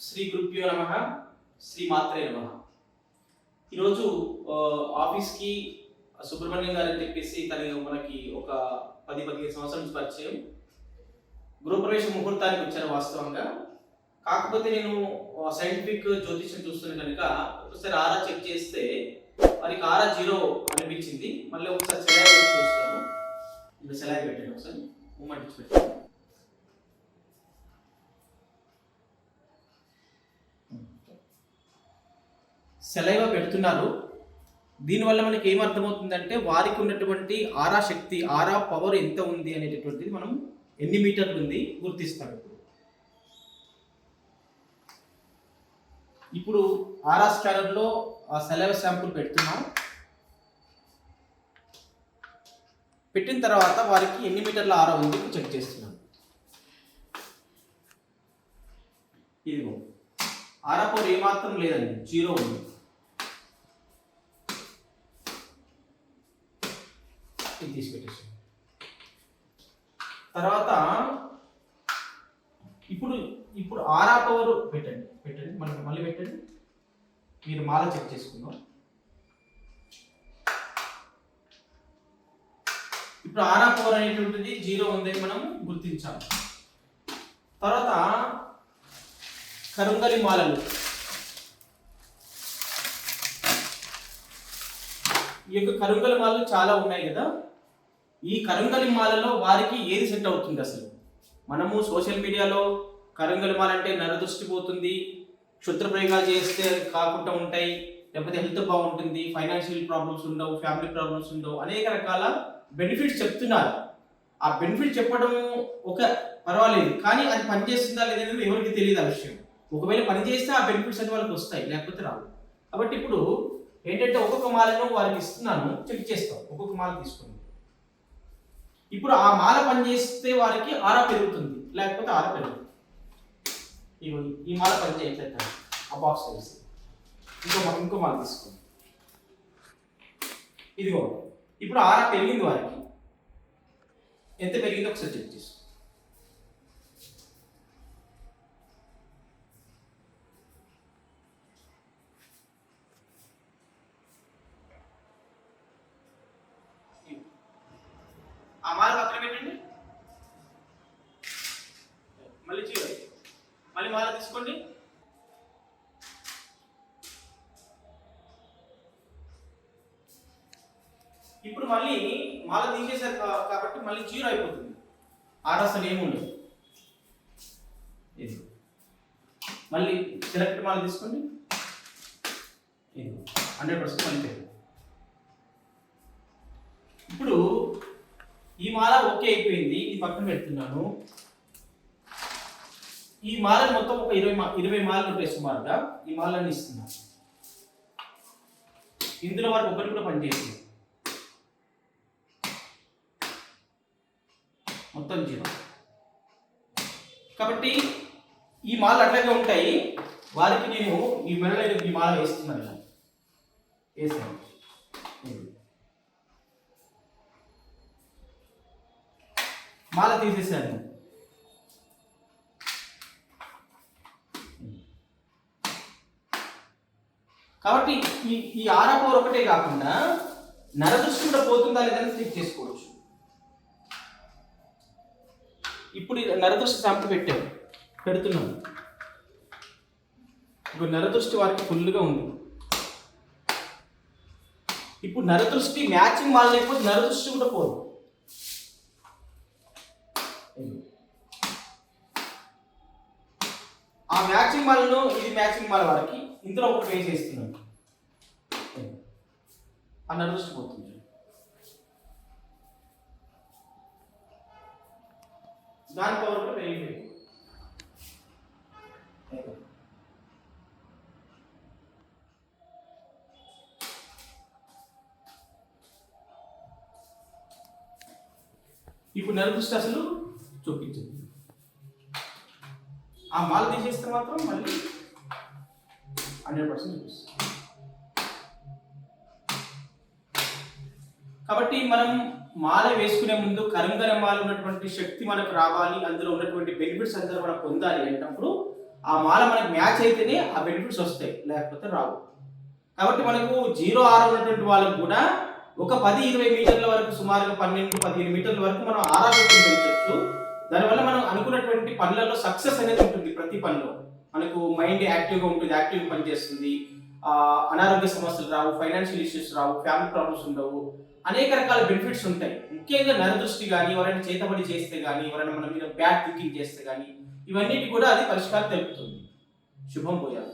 శ్రీ గురుభ్యో నమ శ్రీ మాత్రే నమ. ఈరోజు ఆఫీస్కి సుబ్రహ్మణ్యం గారు అని చెప్పేసి తను మనకి ఒక పది పదిహేను సంవత్సరాల నుంచి పరిచయం. గృహప్రవేశ ముహూర్తానికి వచ్చాను వాస్తవంగా. కాకపోతే నేను సైంటిఫిక్ జ్యోతిష్యం చూస్తున్న కనుక ఒకసారి ఆరా చెక్ చేస్తే వారికి ఆరా జీరో అనిపించింది. మళ్ళీ ఒకసారి సెలవు పెట్టి చూస్తాను ఇంకా పెట్టాను ఒకసారి. మూమెంట్ ఇచ్చి సెలైవ పెడుతున్నారు. దీనివల్ల మనకి ఏం అర్థమవుతుందంటే వారికి ఉన్నటువంటి ఆరా శక్తి ఆరా పవర్ ఎంత ఉంది అనేటటువంటిది మనం ఎన్ని మీటర్లు ఉంది గుర్తిస్తాం ఇప్పుడు ఇప్పుడు ఆరా స్కానర్లో ఆ సెలైవ శాంపుల్ పెడుతున్నాం. పెట్టిన తర్వాత వారికి ఎన్ని మీటర్ల ఆరా ఉంది చెక్ చేస్తున్నాం ఇదిగో ఆరా పవర్ ఏమాత్రం లేదండి జీరో ఉంది. ఇది తీసి పెట్టేసి తర్వాత ఇప్పుడు ఇప్పుడు ఆరా పవర్ పెట్టండి పెట్టండి మనం మళ్ళీ పెట్టండి. మీరు మాల చెక్ చేసుకుందాం. ఇప్పుడు ఆరా పవర్ అనేటువంటిది జీరో ఉందని మనం గుర్తించాలి. తర్వాత కరుంగలి మాలలు. ఈ యొక్క కరుంగలి మాలలు చాలా ఉన్నాయి కదా? ఈ కరుంగలి మాలలో వారికి ఏది సెట్ అవుతుంది అసలు? మనము సోషల్ మీడియాలో కరుంగలి మాల అంటే నరదృష్టి పోతుంది క్షుద్రప్రయోగాలు చేస్తే అది కాకుండా ఉంటాయి లేకపోతే హెల్త్ బాగుంటుంది ఫైనాన్షియల్ ప్రాబ్లమ్స్ ఉండవు ఫ్యామిలీ ప్రాబ్లమ్స్ ఉండవు అనేక రకాల బెనిఫిట్స్ చెప్తున్నారు. ఆ బెనిఫిట్ చెప్పడం ఒక పర్వాలేదు కానీ అది పనిచేస్తుందా లేదనేది ఎవరికి తెలియదు ఆ విషయం. ఒకవేళ పని చేస్తే ఆ బెనిఫిట్స్ అన్ని వాళ్ళకి వస్తాయి లేకపోతే రావు. కాబట్టి ఇప్పుడు ఏంటంటే ఒక్కొక్క మాలను వారికి ఇస్తున్నాను చెక్ చేస్తాం ఒక్కొక్క మాల తీసుకుని ఇప్పుడు ఆ మాల పని చేస్తే వారికి ఆరా పెరుగుతుంది లేకపోతే ఆరా పెరుగుతుంది ఇగో ఈ మాల పని చేయట్లేదు ఆ బాక్స్ తెలిసి ఇంకో ఇంకో మాల తీసుకోండి. ఇదిగో ఇప్పుడు ఆరా పెరిగింది వారికి. ఎంత పెరిగిందో ఒకసారి చెక్ చేస్తాం ఆ మాల పక్కన పెట్టండి మళ్ళీ చీర మళ్ళీ తీసుకోండి. ఇప్పుడు మళ్ళీ మాల తీసేశారు కాబట్టి మళ్ళీ జీరో అయిపోతుంది. ఆడ అసలు ఏముండదు ఇది మళ్ళీ సెలెక్ట్ మాల తీసుకోండి. ఇది హండ్రెడ్ పర్సెంట్ మళ్ళీ ఇప్పుడు ఈ మాల ఓకే అయిపోయింది. ఈ పక్కన పెడుతున్నాను. ఈ మాల మొత్తం ఒక ఇరవై మా ఇరవై మాలలు ఉంటాయి సుమారుగా. ఈ మాలని ఇస్తున్నాను ఇందులో వారికి ఒకటి కూడా పనిచేస్తుంది మొత్తం జీరో కాబట్టి ఈ మాలు అట్లాగే ఉంటాయి. వారికి నేను ఈ మెడలో ఈ మాల వేస్తున్నాను. ఇలా వేసాను మాల తీసేసాను కాబట్టి ఈ ఈ ఆరా పవర్ ఒకటే కాకుండా నరదృష్టి కూడా పోతుందా లేదని చెక్ చేసుకోవచ్చు. ఇప్పుడు నరదృష్టి శాంపుల్ పెట్టాను పెడుతున్నాను. ఇప్పుడు నరదృష్టి వారికి ఫుల్గా ఉంది. ఇప్పుడు నరదృష్టి మ్యాచింగ్ వాళ్ళు లేకపోతే నరదృష్టి కూడా పోదు. ఆ మ్యాచింగ్ మాలను ఇది మ్యాచింగ్ మాల్ వారికి ఇందులో ఒకటి వేసేస్తున్నాను ఆ నరదృష్టి పోతుంది. దాని పవర్ కూడా పెరిగిపోయింది ఇప్పుడు నరదృష్టి అసలు చూపించింది ఆ మాల తీసేస్తే మాత్రం మళ్ళీ హండ్రెడ్ పర్సెంట్ చూపిస్తుంది కాబట్టి మనం మాల వేసుకునే ముందు కరంగర మాల ఉన్నటువంటి శక్తి మనకు రావాలి అందులో ఉన్నటువంటి బెనిఫిట్స్ అందరూ మనం పొందాలి అన్నప్పుడు ఆ మాల మనకు మ్యాచ్ అయితేనే ఆ బెనిఫిట్స్ వస్తాయి లేకపోతే రావు. కాబట్టి మనకు జీరో ఆర్ ఉన్నటువంటి వాళ్ళకు కూడా ఒక పది ఇరవై మీటర్ల వరకు సుమారుగా పన్నెండు పదిహేను మీటర్ల వరకు మనం ఆరా పెంచవచ్చు దానివల్ల మనం అనుకున్నటువంటి పనులలో సక్సెస్ అనేది ఉంటుంది ప్రతి పనిలో. మనకు మైండ్ యాక్టివ్గా ఉంటుంది యాక్టివ్గా పనిచేస్తుంది. అనారోగ్య సమస్యలు రావు ఫైనాన్షియల్ ఇష్యూస్ రావు ఫ్యామిలీ ప్రాబ్లమ్స్ ఉండవు. అనేక రకాల బెనిఫిట్స్ ఉంటాయి. ముఖ్యంగా నరదృష్టి కానీ ఎవరైనా చేతబడి చేస్తే కానీ ఎవరైనా మన మీద బ్యాడ్ థింకింగ్ చేస్తే కానీ ఇవన్నిటి కూడా అది పరిష్కారం తెలుపుతుంది. శుభం పోయాలి